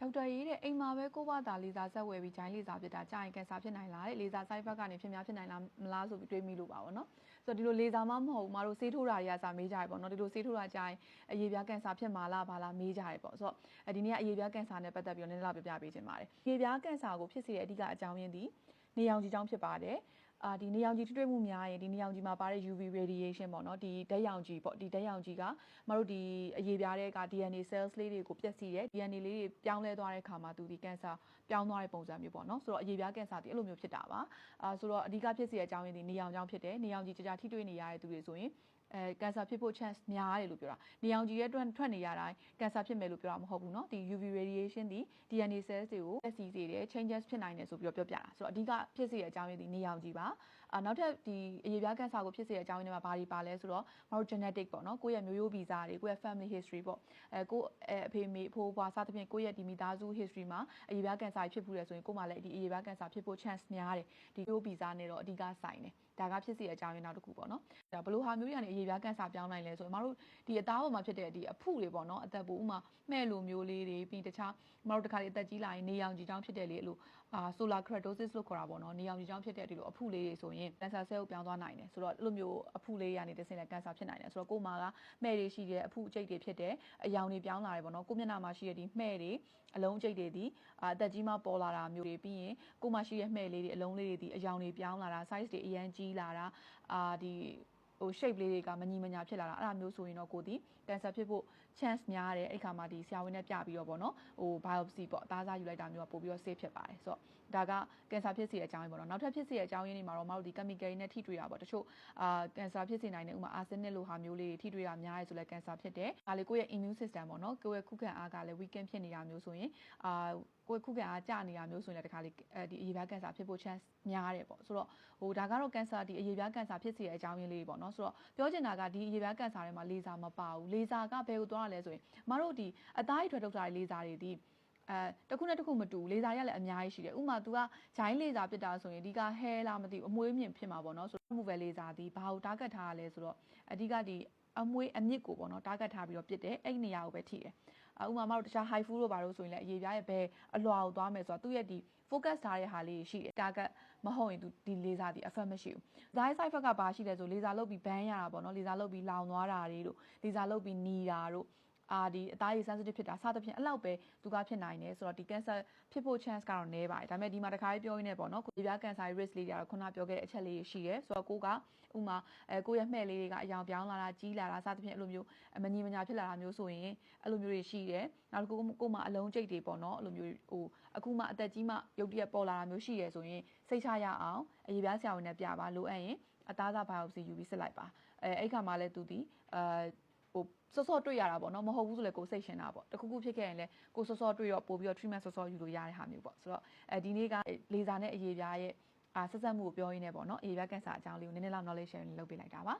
ဒေါက်တာရေးတဲ့အိမ်မှာပဲကိုယ့်ဘာသာလေစာဆက်ဝယ်ပြီးဂျိုင်းလေစာဖြစ်တာကြာရင်ကင်ဆာဖြစ်နိုင်လားတဲ့လေစာ side effect ကနေဖြစ်များဖြစ်နိုင်လားမလားဆိုပြီးတွေးမိလို့ပါဘောနော်ဆိုတော့ဒီလိုလေစာမှမဟုတ်ဘူးမတို့ဆေးထိုးတာတွေကစာမေးကြရပေါ့နော်ဒီလိုဆေးထိုးတာကြာရင်အရေပြားကင်ဆာဖြစ်မှာလားဘာလားမေးကြရပေါ့ဆိုတော့ဒီနေ့ကအရေပြားကင်ဆာနဲ့ပတ်သက်ပြီးတော့နည်းနည်းလောက်ပြပြပေးခြင်းပါတယ်အရေပြားကင်ဆာကိုဖြစ်စေတဲ့အဓိကအကြောင်းရင်းဒီနေရောင်ခြည်ကြောင့်ဖြစ်ပါတယ် အာဒီနေရောင်ခြည်ထိတွေ့မှုများရင်ဒီနေရောင်ခြည်မှာပါတဲ့ UV radiation ပေါ့နော်ဒီဓာတ်ရောင်ခြည်ပေါ့ဒီဓာတ်ရောင်ခြည်ကမတို့ဒီအရေပြားတွေက DNA cells လေးတွေကိုပျက်စီးတယ် DNA လေးတွေပြောင်းလဲသွားတဲ့အခါမှာသူဒီကင်ဆာပြောင်းသွားတဲ့ပုံစံမျိုးပေါ့နော်ဆိုတော့အရေပြားကင်ဆာဒီအဲ့လိုမျိုးဖြစ်တာပါအာဆိုတော့အဓိကဖြစ်စေတဲ့အကြောင်းရင်းဒီနေရောင်ကြောင့်ဖြစ်တယ်နေရောင်ခြည်ကြကြထိတွေ့နေရတဲ့သူတွေဆိုရင်အဲကင်ဆာဖြစ်ဖို့ chance များတယ်လို့ပြောတာနေအောင်ကြီးရဲ့အတွက်ထွက်နေရတိုင်းကင်ဆာဖြစ်မယ်လို့ပြောတာမဟုတ်ဘူးเนาะဒီ UV radiation ဒီ DNA cells တွေကိုပျက်စီးစေတယ် changes ဖြစ်နိုင်တယ်ဆိုပြီးတော့ပြောပြတာဆိုတော့အဓိကဖြစ်စေတဲ့အကြောင်းရင်းဒီနေအောင်ကြီးပါ အာနောက်ထပ်ဒီအရေပြားကန်ဆာကိုဖြစ်စေတဲ့အကြောင်းရင်းတွေမှာဘာတွေပါလဲဆိုတော့မတို့ genetic ပေါ့နော်ကိုယ့်ရဲ့မျိုးရိုးဗီဇတွေကိုယ့်ရဲ့ family history ပေါ့အဲကိုအဖေမေအဖိုးအဖွာစသဖြင့်ကိုယ့်ရဲ့ဒီမိသားစု history မှာအရေပြားကန်ဆာဖြစ်မှုတယ်ဆိုရင်ကိုယ်မှလည်းဒီအရေပြားကန်ဆာဖြစ်ဖို့ chance များတယ်ဒီမျိုးရိုးဗီဇနဲ့တော့အဓိကဆိုင်တယ်ဒါကဖြစ်စေတဲ့အကြောင်းရင်းနောက်တစ်ခုပေါ့နော်ဒါဘလို့ဟာမျိုးရနေအရေပြားကန်ဆာပြောင်းနိုင်လဲဆိုရင်မတို့ဒီအသားပေါ်မှာဖြစ်တဲ့ဒီအဖုတွေပေါ့နော်အသက်ပေါ်ဥမာမှဲ့လိုမျိုးလေးတွေပြီးတခြားမတို့တခါလေအသက်ကြီးလာရင်နေရောင်ခြည်ချောင်းဖြစ်တဲ့လေအဲ့လိုအာ solar keratosis လို့ခေါ်တာပေါ့နော်နေရောင်ခြည်ချောင်းဖြစ်တဲ့အတူလိုအဖုလေးတွေဆိုရင် cancer cell ကိုပြောင်းသွားနိုင်တယ်ဆိုတော့အဲ့လိုမျိုးအဖုလေးရနေတစင်လည်း cancer ဖြစ်နိုင်တယ်ဆိုတော့ကိုယ်မှာကမှဲ့တွေရှိတယ်အဖုအကျိတ်တွေဖြစ်တယ်အယောင်တွေပြောင်းလာတယ်ပေါ့နော်ကိုမျက်နှာမှာရှိတဲ့ဒီမှဲ့တွေအလုံးအကျိတ်တွေဒီအသက်ကြီးမှပေါ်လာတာမျိုးတွေပြီးရင်ကိုယ်မှာရှိတဲ့မှဲ့လေးတွေအလုံးလေးတွေဒီအယောင်တွေပြောင်းလာတာ size တွေအရန်ကြီးလာတာအာဒီဟို shape လေးတွေကမညီမညာဖြစ်လာတာအဲ့ဒါမျိုးဆိုရင်တော့ကိုဒီ cancer ဖြစ်ဖို့ chance များတယ်အဲ့ခါမှာဒီဆရာဝန်နဲ့ပြပြီးတော့ဗောနော်ဟို biopsy ပေါ့အသားစားယူလိုက်တာမျိုးကပို့ပြီးတော့ safe ဖြစ်ပါတယ်ဆိုတော့ဒါက cancer ဖြစ်စေတဲ့အကြောင်းရင်းပေါ့နော်နောက်ထပ်ဖြစ်စေတဲ့အကြောင်းရင်းတွေမှာတော့မတို့ဒီ chemical နဲ့ထိတွေ့တာပေါ့တချို့အာ cancer ဖြစ်စေနိုင်တဲ့ဥမာ arsenic လိုဟာမျိုးလေးထိတွေ့တာများရဲဆိုလဲ cancer ဖြစ်တယ်ဒါလေကိုယ့်ရဲ့ immune system ပေါ့နော်ကိုယ့်ရဲ့ခုခံအားကလည်း weaken ဖြစ်နေတာမျိုးဆိုရင်အာကိုယ်ခုခံအားကျနေတာမျိုးဆိုရင်လည်းတခါလေအဲဒီအရေပြားကင်ဆာဖြစ်ဖို့ chance များတယ်ပေါ့ဆိုတော့ဟိုဒါကတော့ကင်ဆာဒီအရေပြားကင်ဆာဖြစ်စေတဲ့အကြောင်းရင်းလေးပေါ့နော်ဆိုတော့ပြောချင်တာကဒီအရေပြားကင်ဆာတွေမှာလေဆာမပါဘူးလေဆာကဘယ်ကိုသွားရလဲဆိုရင်မတို့ဒီအသားအထွက်ထုတ်တာလေဆာတွေဒီ အဲတခုနဲ့တခုမတူလေဆာရလည်းအများကြီးရှိတယ်ဥပမာ तू ကဂျိုင်းလေဆာဖြစ်တာဆိုရင်ဒီကဟဲလားမသိဘူးအမွေးမြင့်ဖြစ်မှာပေါ့နော်ဆိုတော့မှုပဲလေဆာဒီဘာကိုတားကတ်ထားရလဲဆိုတော့အဓိကဒီအမွေးအမြင့်ကိုပေါ့နော်တားကတ်ထားပြီးတော့ပြစ်တယ်အဲ့နေရာကိုပဲထိတယ်ဥမာမတို့တခြား high food တို့ဘာလို့ဆိုရင်လည်းအရေးပြားရဲ့ဘယ်အလွှာကိုသွားမယ်ဆိုတော့သူ့ရဲ့ဒီ focus ထားတဲ့ဟာလေးရှိတယ် target မဟုတ်ရင်သူဒီ laser ဒီ effect မရှိဘူး side side effect ကဘာရှိလဲဆို laser လုတ်ပြီး ban ရတာပေါ့နော် laser လုတ်ပြီးလောင်သွားတာတွေတို့ laser လုတ်ပြီးနီတာတို့ အာဒီအသားရည် sensitive ဖြစ်တာစသဖြင့်အဲ့လောက်ပဲသူကဖြစ်နိုင်တယ်ဆိုတော့ဒီ cancer ဖြစ်ဖို့ chance ကတော့နည်းပါတယ်ဒါပေမဲ့ဒီမှာတစ်ခါလေးပြောရင်းနဲ့ပေါ့နော်ကိုပြား cancer risk လေးတွေကတော့ခုနပြောခဲ့တဲ့အချက်လေးရှိတယ်ဆိုတော့ကိုကဥမာအဲကိုရဲ့မှဲ့လေးတွေကအယောင်ပြောင်းလာတာကြီးလာတာစသဖြင့်အဲ့လိုမျိုးမညီမညာဖြစ်လာတာမျိုးဆိုရင်အဲ့လိုမျိုးတွေရှိတယ်နောက်တစ်ခုကိုမှအလုံးကျိတ်တွေပေါ့နော်အဲ့လိုမျိုးဟိုအခုမှအသက်ကြီးမှရုပ်တရက်ပေါ်လာတာမျိုးရှိရဆိုရင်စိတ်ချရအောင်အရေးပြားဆရာဝန်နဲ့ပြပါလိုအပ်ရင်အသားစား biopsy ယူပြီးစစ်လိုက်ပါအဲအဲ့ခါမှလည်းသူဒီအာ ဟိုစောစောတွေ့ရတာပေါ့နော်မဟုတ်ဘူးဆိုလည်းကိုစိတ်ရှင်တာပေါ့တခုခုဖြစ်ခဲ့ရင်လည်းကိုစောစောတွေ့တော့ပို့ပြီးတော့ treatment စောစောယူလို့ရတဲ့ဟာမျိုးပေါ့ဆိုတော့အဲဒီနေ့ကလေဆာနဲ့အရေးပြားရဲ့အာဆက်ဆက်မှုကိုပြောရင်းနဲ့ပေါ့နော်အရေးပြားကင်ဆာအကြောင်းလေးကိုနည်းနည်းလောက် knowledge sharing လုပ်ပေးလိုက်တာပါ